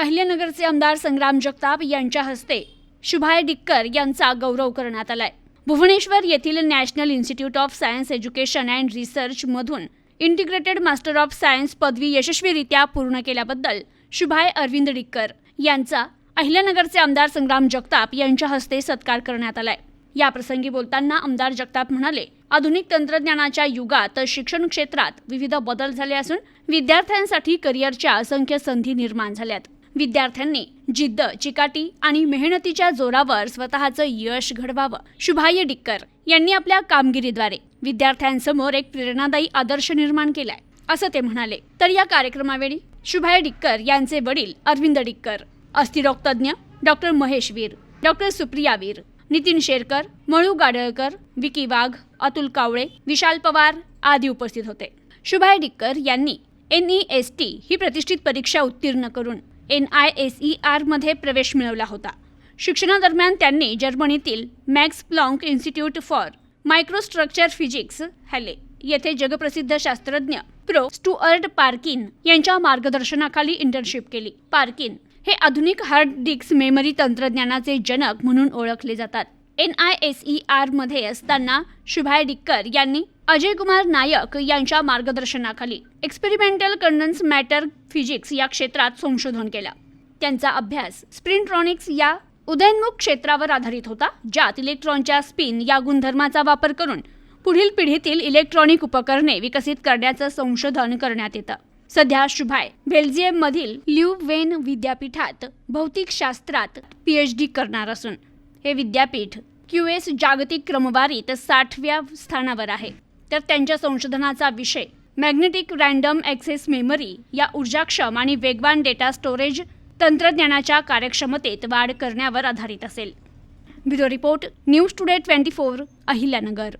अहिल्यानगरचे आमदार संग्राम जगताप यांच्या हस्ते शुभाय डिक्कर यांचा गौरव करण्यात आलाय. भुवनेश्वर येथील national institute of science education and research मधून इंटिग्रेटेड मास्टर ऑफ सायन्स पदवी यशस्वीरित्या पूर्ण केल्याबद्दल शुभाय अरविंद डिक्कर यांचा अहिल्यानगरचे आमदार संग्राम जगताप यांच्या हस्ते सत्कार करण्यात आलाय. या प्रसंगी बोलताना आमदार जगताप म्हणाले आधुनिक तंत्रज्ञानाच्या युगात शिक्षण क्षेत्रात विविध बदल झाले असून विद्यार्थ्यांसाठी करिअरच्या असंख्य संधी निर्माण झाल्यात. विद्यार्थ्यांनी जिद्द चिकाटी आणि मेहनतीच्या जोरावर स्वतःचं यश घडवावं. शुभाय डिक्कर यांनी आपल्या कामगिरीद्वारे विद्यार्थ्यांसमोर एक प्रेरणादायी आदर्श निर्माण केलाय असं ते म्हणाले. तर या कार्यक्रमावेळी शुभाय डिक्कर यांचे वडील अरविंद डिक्कर अस्थिरोग तज्ज्ञ डॉक्टर महेश वीर डॉक्टर सुप्रिया वीर नितीन शेरकर मळू गाडळकर विकी वाघ अतुल कावळे विशाल पवार आदी उपस्थित होते. शुभाय डिक्कर यांनी एन ई एस टी ही प्रतिष्ठित परीक्षा उत्तीर्ण करून एन आय एस ई आरमध्ये प्रवेश मिळवला होता. शिक्षणादरम्यान त्यांनी जर्मनीतील Max Planck institute for microstructure physics Halle येथे जगप्रसिद्ध शास्त्रज्ञ प्रो. स्टुअर्ट पार्किन यांच्या मार्गदर्शनाखाली इंटर्नशिप केली. पार्किन हे आधुनिक हार्ड डिस्क मेमरी तंत्रज्ञानाचे जनक म्हणून ओळखले जातात. एन आय एस ई आरमध्ये असताना शुभाय डिक्कर यांनी अजय कुमार नायक यांच्या मार्गदर्शनाखाली एक्सपेरिमेंटल कंडन्स मॅटर फिजिक्स या क्षेत्रात संशोधन केलं. त्यांचा अभ्यास स्प्रिंट्रॉनिक्स या उदयनमुख क्षेत्रावर आधारित होता ज्यात इलेक्ट्रॉनच्या स्पिन या गुणधर्माचा वापर करून पुढील पिढीतील इलेक्ट्रॉनिक उपकरणे विकसित करण्याचं संशोधन करण्यात येतं. सध्या शुभाय बेल्जियम मधील ल्युवेन विद्यापीठात भौतिकशास्त्रात पीएच डी करणार असून हे विद्यापीठ क्यू एस जागतिक क्रमवारीत साठव्या स्थानावर आहे. तर त्यांच्या संशोधनाचा विषय. मॅग्नेटिक रँडम ॲक्सेस मेमरी या ऊर्जाक्षम आणि वेगवान डेटा स्टोरेज तंत्रज्ञानाच्या कार्यक्षमतेत वाढ करण्यावर आधारित असेल. Bureau report news today twenty four Ahilyanagar.